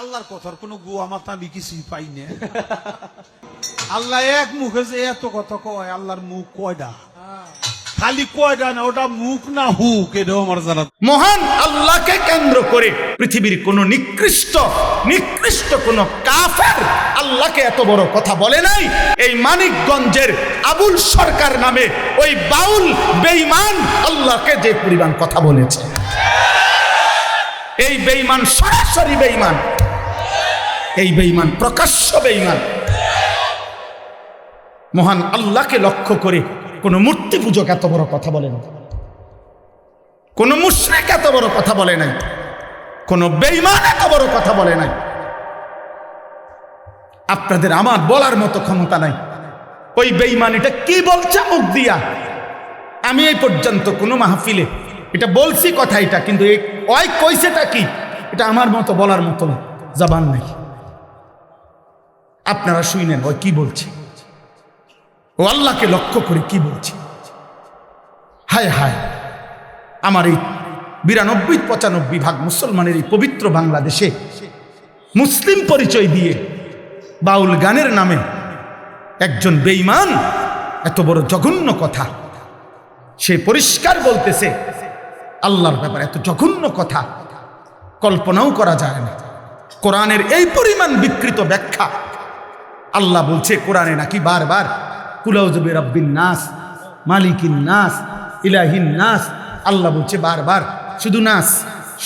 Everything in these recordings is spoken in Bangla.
আল্লাহর কথার কোনো গুয়া মাথা আমি কিছুই পাই না। আল্লাহ এক মুখে যে এত কথা কয়, আল্লাহর মুখ কয়টা খালি কয়টা না, ওটা মুখ না হুক আমার জানা মহান আল্লাহকে কেন্দ্র করে পৃথিবীর নিকৃষ্ট নিকৃষ্ট কাফের আল্লাহকে এত বড় কথা বলে নাই। এই মানিকগঞ্জের আবুল সরকার নামে ওই বাউল বেঈমান আল্লাহকে যে পরিমাণ কথা বলেছে। এই বেঈমান সরাসরি বেঈমান। এই বেঈমান, প্রকাশ্য বেঈমান। মহান আল্লাহকে লক্ষ্য করে কোন মূর্তি পূজক এত বড় কথা বলে না। কোন মুশরিক এত বড় কথা বলে নাই কোন বেঈমান এত বড় কথা বলে নাই আপনাদের আমার বলার মতো ক্ষমতা নাই। ওই বেঈমান এটা কি বলছে মুখ দিয়া? আমি এই পর্যন্ত কোনো মাহফিলে, এটা বলছি কথা এটা, কিন্তু ওই কইছেটা কি? এটা আমার মতো বলার মতো জবান নাই। আপনারা শুনেন ওই কি বলছে? ও আল্লাহকে লক্ষ্য করে কি বলছে? হায় হায়, আমার এই বিরানব্বই, পঁচানব্বই ভাগ মুসলমানের এই পবিত্র বাংলাদেশে মুসলিম পরিচয় দিয়ে বাউল গানের নামে একজন বেঈমান, এত বড় জঘন্য কথা। সে পরিষ্কার বলতেছে, আল্লাহর ব্যাপারে এত জঘন্য কথা, কল্পনাও করা যায় না। কোরআনের এই পরিমাণ বিকৃত ব্যাখ্যা আল্লাহ বলছে কোরআনে নাকি বারবার কুলাউজবে রব্বিন নাস, মালিকিন নাস, ইলাহিন নাস। আল্লাহ বলছে বারবার, শুধু নাস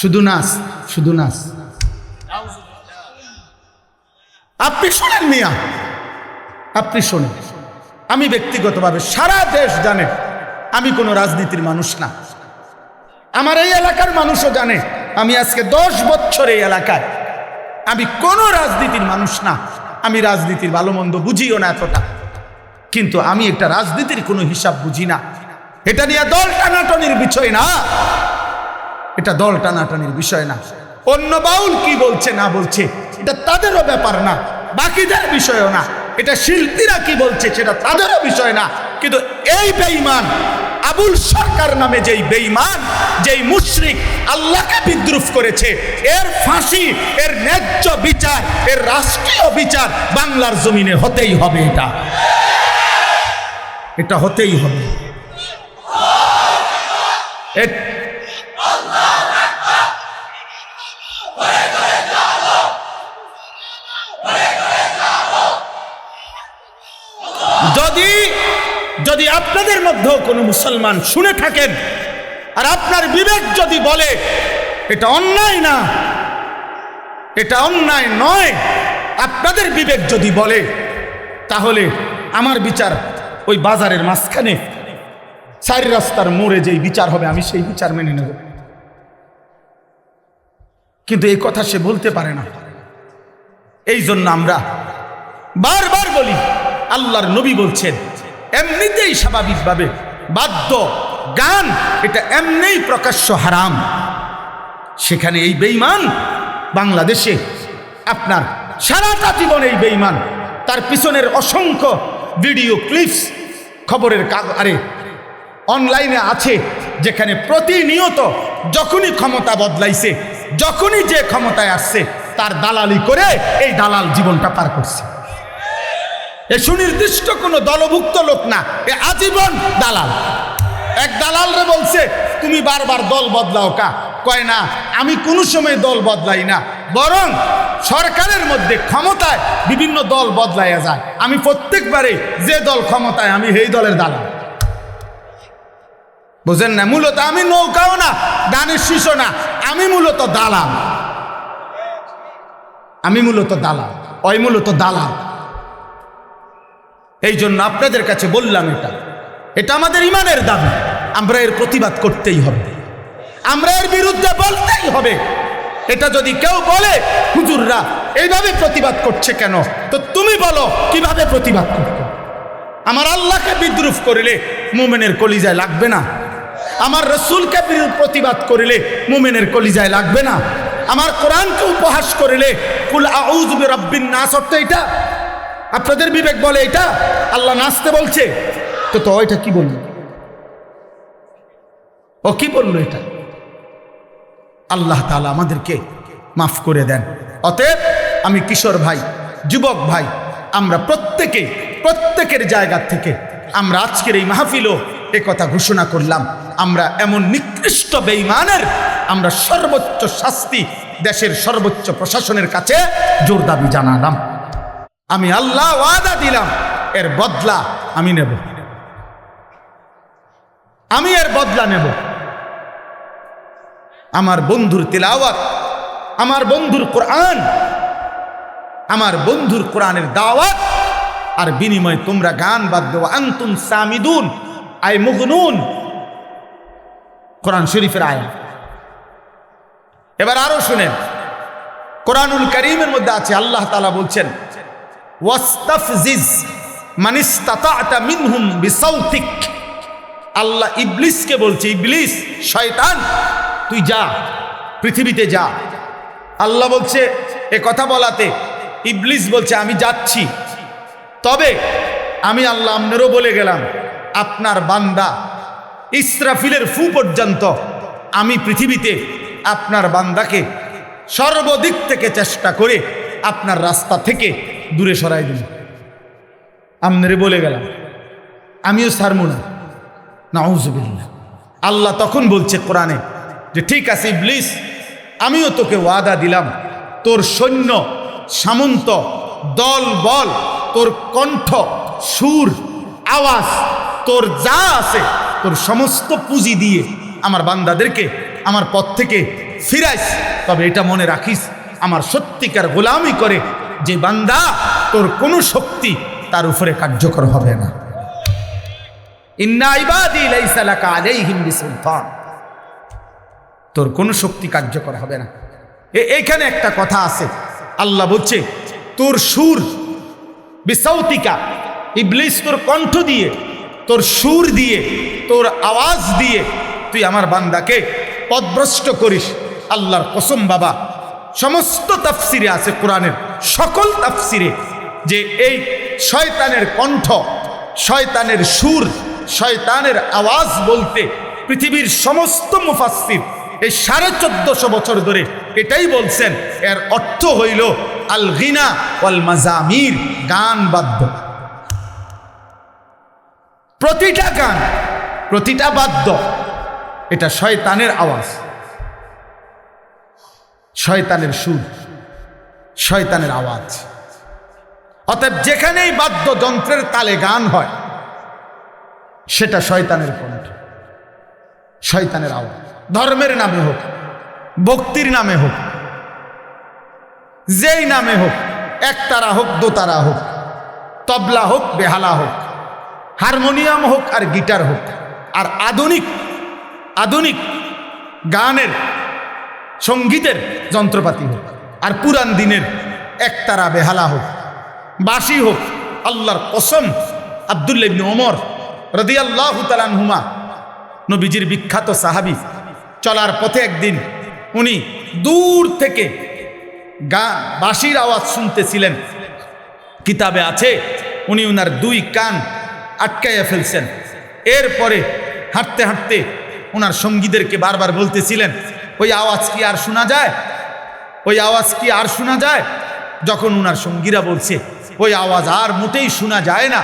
শুধু নাস শুধু নাস। আপনি শোনেন মিয়া, আপনি শোনেন। আমি ব্যক্তিগতভাবে সারা দেশ জানে, আমি কোনো রাজনীতির মানুষ না। আমার এই এলাকার মানুষও জানে, আমি আজকে দশ বছর এই এলাকায়। আমি কোনো রাজনীতির মানুষ না। আমি রাজনীতির ভালো মন্দ বুঝিও না এতটা। কিন্তু আমি একটা রাজনীতির কোনো হিসাব বুঝি না। এটা নিয়ে দল টানাটনির বিষয় না। এটা দল টানাটনির বিষয় না। অন্য বাউল কি বলছে না বলছে, এটা তাদেরও ব্যাপার না। বাকিদের বিষয়ও না। এটা শিল্পীরা কি বলছে, সেটা তাদেরও বিষয় না। কিন্তু এই বেঈমান আবুল সরকার নামে যেই বেঈমান, যেই মুশরিক আল্লাহকে বিদ্রুপ করেছে, এর ফাঁসি, এর ন্যায্য বিচার, এর রাষ্ট্রীয় বিচার বাংলার জমিনে হতেই হবে এটা। এটা হতেই হবে এ- যদি যদি আপনাদের মধ্যেও কোনো মুসলমান শুনে থাকেন, আর আপনার বিবেক যদি বলে, এটা অন্যায় না, এটা অন্যায় নয় আপনাদের বিবেক যদি বলে, তাহলে আমার বিচার ওই বাজারের মাঝখানে। চারি রাস্তার মোড়ে যেই বিচার হবে, আমি সেই বিচার মেনে নেব। কিন্তু এই কথা সে বলতে পারে না। এই জন্য আমরা বারবার বলি, আল্লাহর নবী বলছেন এমনিতেই স্বাভাবিকভাবে বাদ্য, গান, এটা এমনিই প্রকাশ্য হারাম। সেখানে এই বেঈমান বাংলাদেশে আপনার সারাটা জীবন এই বেঈমান। তার পিছনের অসংখ্য ভিডিও ক্লিপস, খবরের আরে, অনলাইনে আছে, যেখানে প্রতিনিয়ত যখনই ক্ষমতা বদলাইছে, যখনই যে ক্ষমতায় আসছে, তার দালালি করে এই দালাল জীবনটা পার করছে। এ সুনির্দিষ্ট কোনো দলভুক্ত লোক না, এ আজীবন দালাল। এক দালালরে বলছে, তুমি বারবার দল বদলাও কা? কয় না, আমি কোনো সময় দল বদলাই না, বরং সরকারের মধ্যে ক্ষমতায় বিভিন্ন দল বদলাইয়া যায়। আমি প্রত্যেকবারে যে দল ক্ষমতায়, আমি সেই দলের দালাল। বুঝেন না, মূলত আমি নৌকাও না, দানের শিশু না, আমি মূলত দালাল। আমি মূলত দালাল ওই মূলত দালাল। এই জন্য আপনাদের কাছে বললাম এটা। এটা আমাদের ইমানের দাবি। আমরা এর প্রতিবাদ করতেই হবে। আমরা এর বিরুদ্ধে বলতেই হবে। এটা যদি কেউ বলে, হুজুররা এইভাবে প্রতিবাদ করছে কেন? তো তুমি বলো, কীভাবে প্রতিবাদ করতে আমার আল্লাহকে বিদ্রুপ করিলে মুমেনের কলিজায় লাগবে না। আমার রসুলকে প্রতিবাদ করিলে মুমেনের কলিজায় লাগবে না। আমার কোরআনকে উপহাস করিলে, কুল আউযু রব্বিন নাস অর্থ এটা আপনাদের বিবেক বলে এটা? আল্লাহ নাচতে বলছে। তো তো এটা কি বলল? ও কি বলল এটা? আল্লাহ তাআলা আমাদেরকে মাফ করে দেন। অতএব আমি কিশোর ভাই, যুবক ভাই, আমরা প্রত্যেকে, প্রত্যেকের জায়গা থেকে আমরা আজকের এই মাহফিলও কথা ঘোষণা করলাম। আমরা এমন নিকৃষ্ট বেইমানের আমরা সর্বোচ্চ শাস্তি দেশের সর্বোচ্চ প্রশাসনের কাছে জোর দাবি জানালাম। আমি আল্লাহ ওয়াদা দিলাম, এর বদলা আমি নেব। আমি এর বদলা নেব। আমার বন্ধুর তিলাওয়াত, আমার বন্ধুর কোরআন, আমার বন্ধুর কোরআনের দাওয়াত, আর বিনিময়ে তোমরা গান বাদ দেওয়া আন্তুম সামিদুন আয় মুগনুন। কোরআন শরীফের আয় এবার আরও শুনেন। কোরআনুল করিমের মধ্যে আছে, আল্লাহ তালা বলছেন ওয়াস্তাফজিজ মানিস্তাতা মিনহুম বিসাউতিক। আল্লাহ ইবলিসকে বলছে, ইবলিস, শয়তান, তুই যা, পৃথিবীতে যা। আল্লাহ বলছে, এ কথা বলাতে। ইবলিস বলছে, আমি যাচ্ছি। তবে আমি আল্লাহ আপনারও বলে গেলাম, আপনার বান্দা ইসরাফিলের ফু পর্যন্ত আমি পৃথিবীতে আপনার বান্দাকে সর্বদিক থেকে চেষ্টা করে আপনার রাস্তা থেকে দূরে সরাই দিল। আমনেরে বলে গেলাম, আমিও সারমু না। নাউজুবিল্লাহ। আল্লাহ তখন বলছে কোরআনে যে, ঠিক আছে ইবলিস, আমিও তোকে ওয়াদা দিলাম। তোর সৈন্য, সামন্ত, দল, বল, তোর কণ্ঠ, সুর, আওয়াজ, তোর যা আছে, তোর সমস্ত পুঁজি দিয়ে আমার বান্দাদেরকে আমার পথ থেকে ফিরাইস। তবে এটা মনে রাখিস, আমার সত্যিকার গোলামি করে যে বান্দা তোর কোনো শক্তি তার উপরে কার্যকর হবে না। তোর কোনো শক্তি কার্যকর হবে না। এইখানে একটা কথা আছে। আল্লাহ বলছে, তোর সুর বিসৌতিকা ইবলিস তোর কণ্ঠ দিয়ে, তোর সুর দিয়ে, তোর আওয়াজ দিয়ে তুই আমার বান্দাকে পদভ্রষ্ট করিস। আল্লাহর কসম বাবা, সমস্ত তাফসিরে আছে কোরআনের। সকল তাফসিরে যে এই শয়তানের কণ্ঠ, শয়তানের সুর, শয়তানের আওয়াজ বলতে পৃথিবীর সমস্ত মুফাসসির এই সাড়ে চোদ্দশো বছর ধরে এটাই বলছেন। এর অর্থ হইল আল গিনা ওয়াল মাজামির, গান বাদ্য। প্রতিটা গান, প্রতিটা বাদ্য, এটা শয়তানের আওয়াজ, শয়তানের সুর। শয়তানের আওয়াজ। অতএব যেখানেই বাদ্যযন্ত্রের তালে গান হয়, সেটা শয়তানের কণ্ঠ, শয়তানের আওয়াজ। ধর্মের নামে হোক, ভক্তির নামে হোক, যেই নামে হোক, একতারা হোক, দোতারা হোক, তবলা হোক, বেহালা হোক, হারমোনিয়াম হোক আর গিটার হোক, আর আধুনিক আধুনিক গানের, সঙ্গীতের যন্ত্রপাতি হোক আর পুরান দিনের একতারা বেহালা হোক, বাসি হোক, আল্লাহর কসম আবদুল্লা ওমর রদিয়াল্লাহু তালানহুমা নবীজির বিখ্যাত সাহাবি, চলার পথে একদিন উনি দূর থেকে গা, বাঁশির আওয়াজ শুনতেছিলেন। কিতাবে আছে, উনি উনার দুই কান আটকাইয়া ফেলছেন। এরপরে হাঁটতে হাঁটতে ওনার সঙ্গীদেরকে বারবার বলতেছিলেন, ওই আওয়াজ কি আর শোনা যায়? ওই আওয়াজ কি আর শোনা যায়? যখন উনার সঙ্গীরা বলছে, ওই আওয়াজ আর মোটেই শোনা যায় না।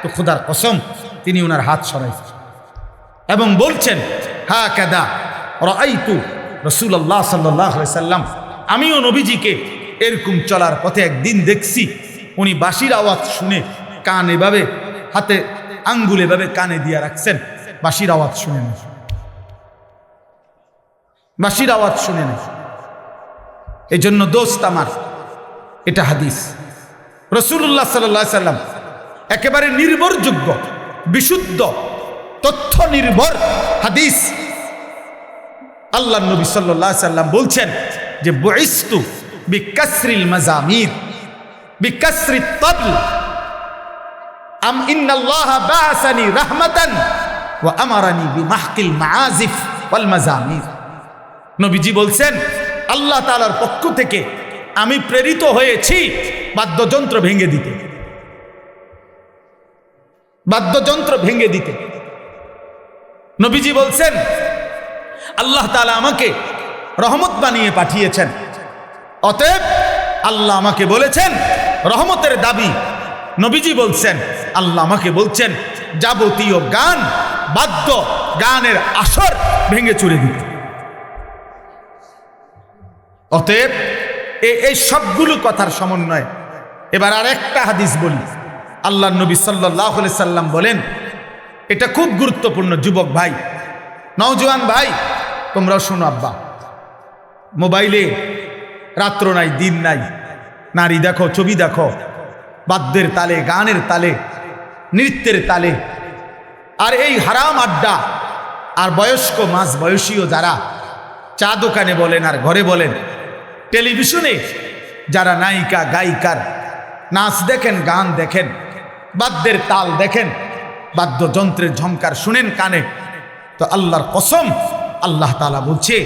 তো খোদার কসম, তিনি উনার হাত সরাইছেন এবং বলছেন হা কেদা রাইতু রসুল্লাহ সাল্লাহ সাল্লাম, আমিও নবীজিকে এরকম চলার পথে একদিন দেখছি। উনি বাঁশির আওয়াজ শুনে কান এভাবে, হাতে আঙ্গুল এভাবে কানে দিয়ে রাখছেন। বাঁশির আওয়াজ শুনে না বাঁশির আওয়াজ শুনে না এই জন্য দোস্ত আমার, এটা হাদিস। রসুল্লাহ সাল্লাহ সাল্লাম একেবারে নির্ভরযোগ্য, বিশুদ্ধ তথ্য নির্ভর হাদিস আল্লাহ নবী সাল্লাহ সাল্লাম বলছেন যে, বইস্তু বিকাসরিল মাজামির, বিকাসরি তবল, আম ইন্নাল্লাহ বাসানি রাহমাতান ওয়া আমারানি বিমাহকিল মাআজিফ ওয়াল মাজামির। নবীজি বলছেন আল্লাহ তাআলার পক্ষ থেকে আমি প্রেরিত হয়েছি বাদ্যযন্ত্র ভেঙে দিতে। বাদ্যযন্ত্র ভেঙে দিতে। নবীজি বলছেন, আল্লাহ তালা আমাকে রহমত বানিয়ে পাঠিয়েছেন। অতএব আল্লাহ আমাকে বলেছেন, রহমতের দাবি। নবীজি বলছেন, আল্লাহ আমাকে বলছেন, যাবতীয় গান, বাদ্য গানের আসর ভেঙে চুরে দিতে। অতএব এই সবগুলো কথার সমন্বয়। এবার আর একটা হাদিস বলি। আল্লাহ নবী সাল্লাহ সাল্লাম বলেন, এটা খুব গুরুত্বপূর্ণ, যুবক ভাই, নওজোয়ান ভাই, তোমরাও শোনো আব্বা। মোবাইলে রাত্র নাই, দিন নাই, নারী দেখো, ছবি দেখো, বাদ্যের তালে, গানের তালে, নৃত্যের তালে, আর এই হারাম আড্ডা, আর বয়স্ক মাঝ বয়সীও যারা চা দোকানে বলেন আর ঘরে বলেন টেলিভিশনে যারা নায়িকা, গায়িকার নাচ দেখেন, গান দেখেন, বাদ্যের তাল দেখেন, বাদ্যযন্ত্রের ঝংকার শুনেন কানে, তো আল্লাহর কসম, আল্লাহ তালা বলছে,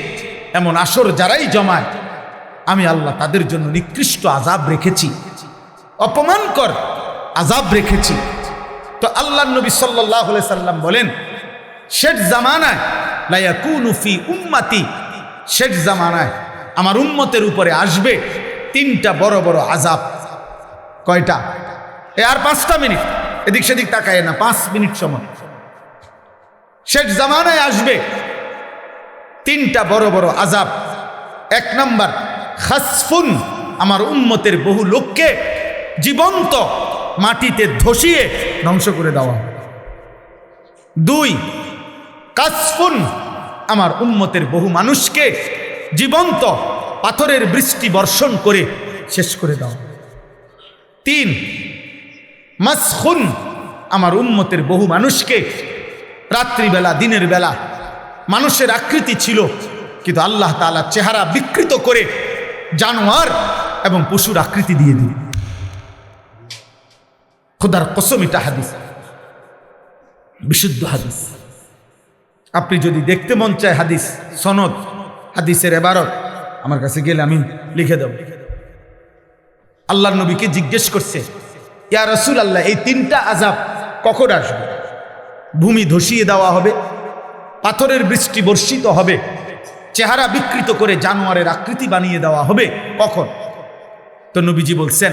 এমন আসর যারাই জমায়, আমি আল্লাহ তাদের জন্য নিকৃষ্ট আজাব রেখেছি অপমানকর আজাব রেখেছি। তো আল্লাহ নবী সাল্লাহ সাল্লাম বলেন, শেষ জামানায় লায়াকুনু ফি উম্মাতি, শেষ জামানায় আমার উম্মতের উপরে আসবে তিনটা বড় বড় আজাব। কয়টা? এ আর পাঁচটা মিনিট। এদিক সেদিক তাকায় না, পাঁচ মিনিট সময়। শেষ জামানায় আসবে তিনটা বড় বড় আজাব। এক নাম্বার, খাসফুন আমার উম্মতের বহু লোককে জীবন্ত মাটিতে ধসিয়ে ধ্বংস করে দেওয়া। দুই, কাসফুন আমার উম্মতের বহু মানুষকে জীবন্ত পাথরের বৃষ্টি বর্ষণ করে শেষ করে দাও। তিন, মাসখুন আমার উম্মতের বহু মানুষকে। রাত্রিবেলা, দিনের বেলা মানুষের আকৃতি ছিল, কিন্তু আল্লাহ তাআলা চেহারা বিকৃত করে জানোয়ার এবং পশুর আকৃতি দিয়ে দিল খোদার কসম এটা হাদিস, বিশুদ্ধ হাদিস। আপনি যদি দেখতে মন চায় হাদিস, সনদ হাদিসের এবারত আমার কাছে গেলে আমি লিখে দেব। আল্লাহ নবীকে জিজ্ঞেস করছে, ইয়া রসুল আল্লাহ এই তিনটা আজাব কখন আসবে? ভূমি ধসিয়ে দেওয়া হবে, পাথরের বৃষ্টি বর্ষিত হবে, চেহারা বিকৃত করে জানোয়ারের আকৃতি বানিয়ে দেওয়া হবে, কখন? তো নবীজি বলছেন,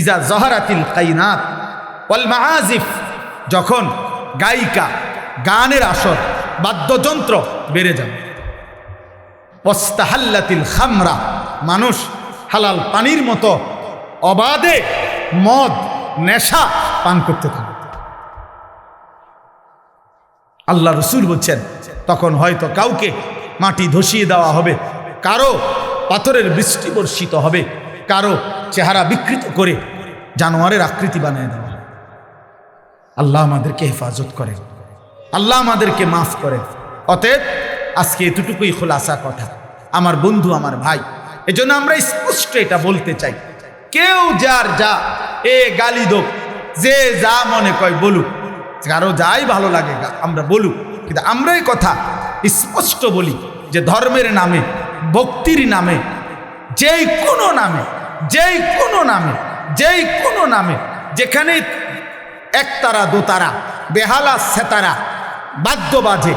ইজা জহারাতিল কাইনাত ওয়াল মাআজিফ যখন গায়িকা গানের আসর, বাদ্যযন্ত্র বেড়ে যাবে। পস্তাহাল্লাতিল খামরা। মানুষ হালাল পানির মতো অবাধে মদ, নেশা পান করতে থাকে। আল্লাহ রসুল বলছেন, তখন হয়তো কাউকে মাটি ধসিয়ে দেওয়া হবে, কারও পাথরের বৃষ্টি বর্ষিত হবে, কারও চেহারা বিকৃত করে জানোয়ারের আকৃতি বানিয়ে দেওয়া আল্লাহ আমাদেরকে হেফাজত করেন, আল্লাহ আমাদেরকে মাফ করেন। অতএব আজকে এতটুকুই খোলাসা কথা। আমার বন্ধু, আমার ভাই, এজন্য আমরা স্পষ্ট এটা বলতে চাই। কেউ যার যা, এ গালি দোক, যে যা মনে কয় বলুক, কারও যাই ভালো লাগে আমরা বলুক, কিন্তু আমরা এই কথা স্পষ্ট বলি যে ধর্মের নামে, ভক্তির নামে, যেই কোনো নামে, যেই কোনো নামে, যেই কোনো নামে, যেখানে একতারা, দোতারা, বেহালা, সেতারা, বাদ্য বাজে,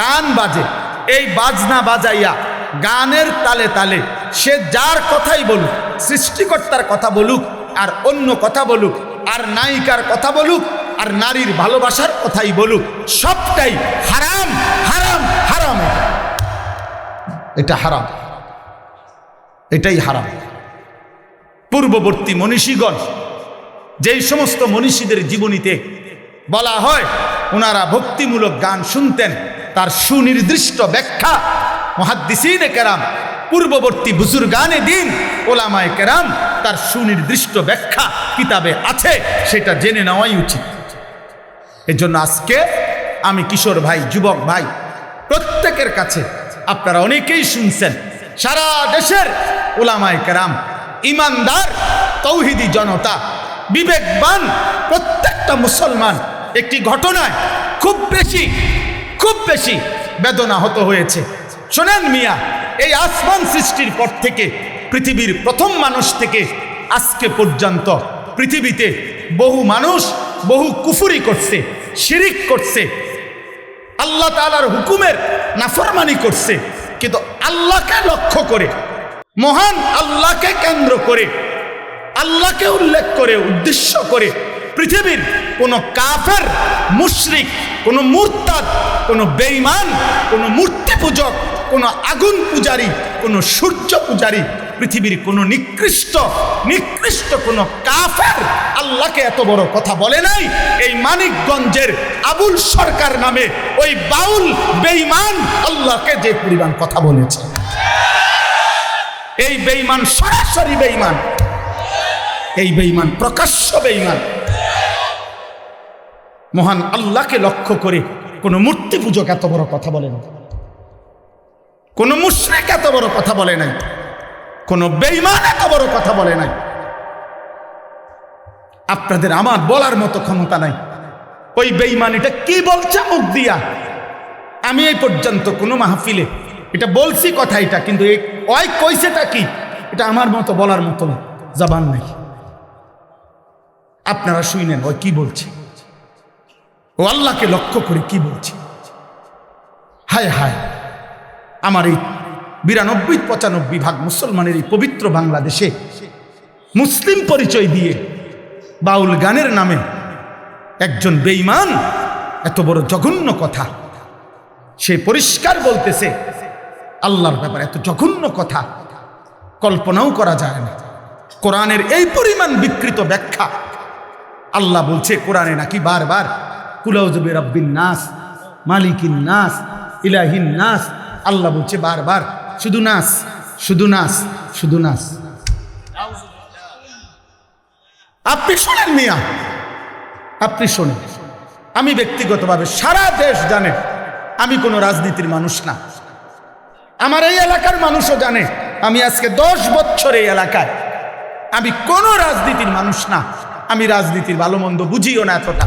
গান বাজে এই বাজনা বাজাইয়া গানের তালে তালে সে যার কথাই বলুক, সৃষ্টিকর্তার কথা বলুক, আর অন্য কথা বলুক, আর নায়িকার কথা বলুক, আর নারীর ভালোবাসার কথাই বলুক, সবটাই হারাম হারাম হারাম। এটা। হারাম। এটাই হারাম। পূর্ববর্তী মনীষীগণ, যেই সমস্ত মনীষীদের জীবনীতে বলা হয়, ওনারা ভক্তিমূলক গান শুনতেন। তার সুনির্দিষ্ট ব্যাখ্যা মহাদ্দিসিনে কেরাম, পূর্ববর্তী বুজুর গানে দিন, ওলামায় কেরাম তার সুনির্দিষ্ট ব্যাখ্যা কিতাবে আছে, সেটা জেনে নেওয়াই উচিত। এজন্য আজকে আমি কিশোর ভাই, যুবক ভাই, প্রত্যেকের কাছে আপনারা অনেকেই শুনছেন, সারা দেশের ওলামায় কেরাম, ইমানদার, তৌহিদি জনতা, বিবেকবান প্রত্যেকটা মুসলমান, একটি ঘটনায় খুব বেশি খুব বেশি বেদনা হত হয়েছে। শোনেন মিয়া, এই আসমান সৃষ্টির পর থেকে পৃথিবীর প্রথম মানুষ থেকে আজকে পর্যন্ত পৃথিবীতে বহু মানুষ বহু কুফুরি করছে, শিরিক করছে, আল্লাহ তালার হুকুমের নাফরমানি করছে। কিন্তু আল্লাহকে লক্ষ্য করে, মহান আল্লাহকে কেন্দ্র করে, আল্লাহকে উল্লেখ করে, উদ্দেশ্য করে পৃথিবীর কোন কাফের, মুশরিক, কোন মুরতাদ, কোন বেঈমান, কোন মূর্তি পূজক, কোন আগুন পূজারী, কোন সূর্য পূজারী, পৃথিবীর কোন নিকৃষ্ট নিকৃষ্ট কোন কাফের আল্লাহকে এত বড় কথা বলে নাই। এই মানিকগঞ্জের আবুল সরকার নামে ওই বাউল বেঈমান আল্লাহকে যে পরিমাণ কথা বলেছে। এই বেঈমান সরাসরি বেঈমান, এই বেঈমান প্রকাশ্য বেঈমান। মহান আল্লাহকে লক্ষ্য করে কোন মূর্তি পূজক এত বড় কথা বলে না কোন মুশ্রেক এত বড় কথা বলে নাই। কোন বেঈমান এত বড় কথা বলে নাই। আপনাদের আমার বলার মতো ক্ষমতা নাই। ওই বেইমান এটা কি বলছে মুখ দিয়া? আমি এই পর্যন্ত কোনো মাহফিলে, এটা বলছি কথা এটা, কিন্তু ওই কইছেটা কি? এটা আমার মতো বলার মতো জবান নাই। আপনারা শুনেন, ওই কি বলছে? ও আল্লাহকে লক্ষ্য করে কি বলছি? হায় হায়, আমার এই বিরানব্বই পঁচানব্বই ভাগ মুসলমানের এই পবিত্র বাংলাদেশে মুসলিম পরিচয় দিয়ে বাউল গানের নামে একজন বেঈমান, এত বড় জঘন্য কথা। সে পরিষ্কার বলতেছে, আল্লাহর ব্যাপারে এত জঘন্য কথা, কল্পনাও করা যায় না। কোরআনের এই পরিমাণ বিকৃত ব্যাখ্যা, আল্লাহ বলছে, কোরআনে নাকি বারবার কুলাউজবে রব্বিন নাস, মালিকিন নাস, ইলাহিন নাস। আল্লাহ বলছে বারবার, শুধু নাস শুধু নাস শুধু নাস। আপনি শোনেন মিয়া, আপনি শোনেন। আমি ব্যক্তিগতভাবে সারা দেশ জানে, আমি কোনো রাজনীতির মানুষ না। আমার এই এলাকার মানুষও জানে, আমি আজকে দশ বছর এই এলাকায়। আমি কোনো রাজনীতির মানুষ না, আমি রাজনীতির ভালো মন্দ বুঝিও না এতটা।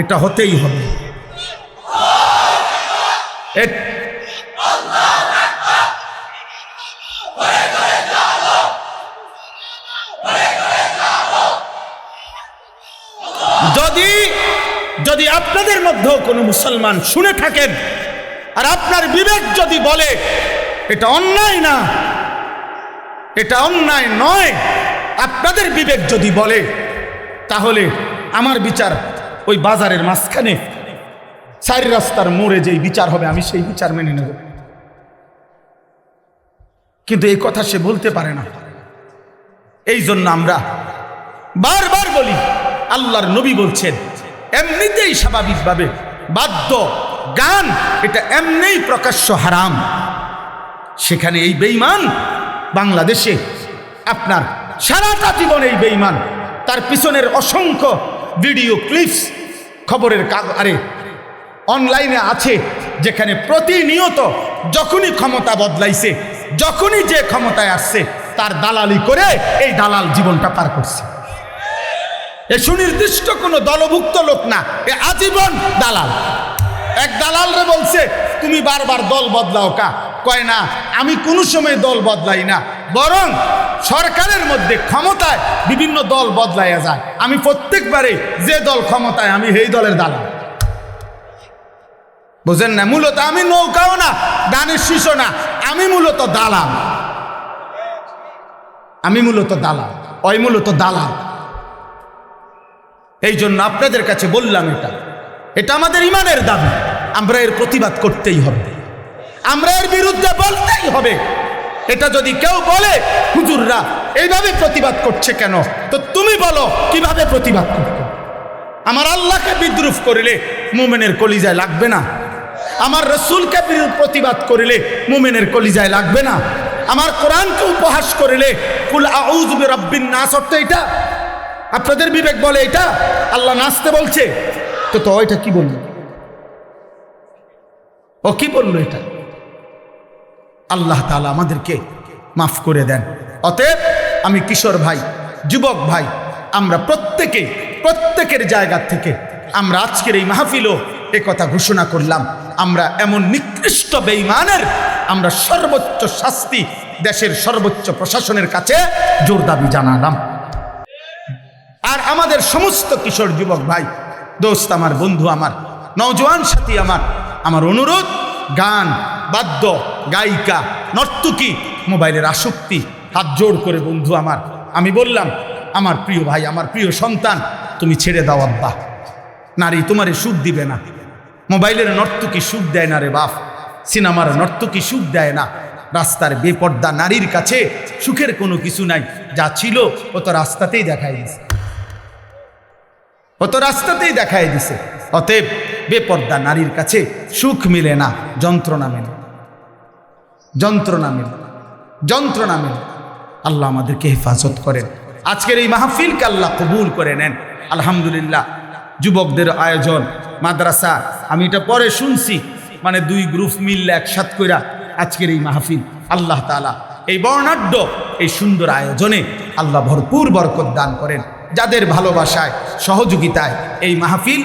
এটা হতেই হবে। যদি যদি আপনাদের মধ্যেও কোনো মুসলমান শুনে থাকেন, আর আপনার বিবেক যদি বলে, এটা অন্যায় না, এটা অন্যায় নয়, আপনাদের বিবেক যদি বলে, তাহলে আমার বিচার ওই বাজারের মাঝখানে। চারি রাস্তার মোড়ে যেই বিচার হবে, আমি সেই বিচার মেনে নেব। কিন্তু এই কথা সে বলতে পারে না। এই জন্য আমরা বারবার বলি, আল্লাহর নবী বলছেন, এমনিতেই স্বাভাবিকভাবে বাদ্য, গান, এটা এমনিই প্রকাশ্য হারাম। সেখানে এই বেইমান বাংলাদেশে আপনার সারাটা জীবন এই বেইমান তার পিছনের অসংখ্য ভিডিও ক্লিপস খবরের কাগ, আরে অনলাইনে আছে, যেখানে প্রতিনিয়ত যখনই ক্ষমতা বদলাইছে, যখনই যে ক্ষমতায় আসছে, তার দালালি করে এই দালাল জীবনটা পার করছে। এ সুনির্দিষ্ট কোনো দলভুক্ত লোক না, এ আজীবন দালাল। এক দালাল রে বলছে, তুমি বারবার দল বদলাও কা? কয় না, আমি কোনো সময় দল বদলাই না বরং সরকারের মধ্যে ক্ষমতায় বিভিন্ন দল বদলাইয়া যায়। আমি প্রত্যেকবারে যে দল ক্ষমতায়, আমি সেই দলের দালাল। বুঝেন না? মূলত আমি নৌকাও না, দানের শিশু না, আমি মূলত দালাল। আমি মূলত দালাল, ওই মূলত দালাল। এই জন্য আপনাদের কাছে বললাম এটা। এটা আমাদের ইমানের দাবি। আমরা এর প্রতিবাদ করতেই হবে। আমরা এর বিরুদ্ধে বলতেই হবে। এটা যদি কেউ বলে, হুজুররা এইভাবে প্রতিবাদ করছে কেন? তো তুমি বলো, কীভাবে প্রতিবাদ করতে আমার আল্লাহকে বিদ্রুপ করিলে মুমেনের কলিজায় লাগবে না। আমার রসুলকে প্রতিবাদ করিলে মুমেনের কলিজায় লাগবে না। আমার কোরআনকে উপহাস করিলে, কুল আউযু রব্বিন নাস অর্থ এটা? আপনাদের বিবেক বলে এটা? আল্লাহ নাচতে বলছে। তো তো, এটা কি বলল? ও কি বলল এটা? আল্লাহ তাআলা আমাদেরকে মাফ করে দেন। অতএব আমি কিশোর ভাই, যুবক ভাই, আমরা প্রত্যেকে, প্রত্যেকের জায়গা থেকে আমরা আজকের এই মাহফিলও এ কথা ঘোষণা করলাম। আমরা এমন নিকৃষ্ট বেইমানের আমরা সর্বোচ্চ শাস্তি দেশের সর্বোচ্চ প্রশাসনের কাছে জোর দাবি জানালাম। আর আমাদের সমস্ত কিশোর যুবক ভাই, দোস্ত আমার, বন্ধু আমার, নওজোয়ান সাথী আমার আমার অনুরোধ গান, বাদ্য, গায়িকা, নর্তকী, মোবাইলের আসক্তি, হাত জোর করে বন্ধু আমার, আমি বললাম, আমার প্রিয় ভাই, আমার প্রিয় সন্তান, তুমি ছেড়ে দাও আব্বা। নারী তোমারে সুখ দিবে না। মোবাইলের নর্তকী সুখ দেয় না রে বাপ। সিনেমার নর্তকী সুখ দেয় না। রাস্তার বেপর্দা নারীর কাছে সুখের কোনো কিছু নাই। যা ছিল ও তো রাস্তাতেই দেখাই দিছে। ও তো রাস্তাতেই দেখাই দিছে। অতএব বেপর্দা নারীর কাছে সুখ মিলে না, যন্ত্রণা মেলে। যন্ত্রণা মেলে। যন্ত্রণা মেলে। আল্লাহ আমাদেরকে হেফাজত করেন। আজকের এই মাহফিলকে আল্লাহ কবুল করে নেন। আলহামদুলিল্লাহ, যুবকদের আয়োজন, মাদ্রাসা, আমি এটা পরে শুনছি মানে দুই গ্রুপ মিললে একসাথ কইরা আজকের এই মাহফিল। আল্লাহ তালা এই বর্ণাঢ্য, এই সুন্দর আয়োজনে আল্লাহ ভরপুর বরকত দান করেন। যাদের ভালোবাসায়, সহযোগিতায় এই মাহফিল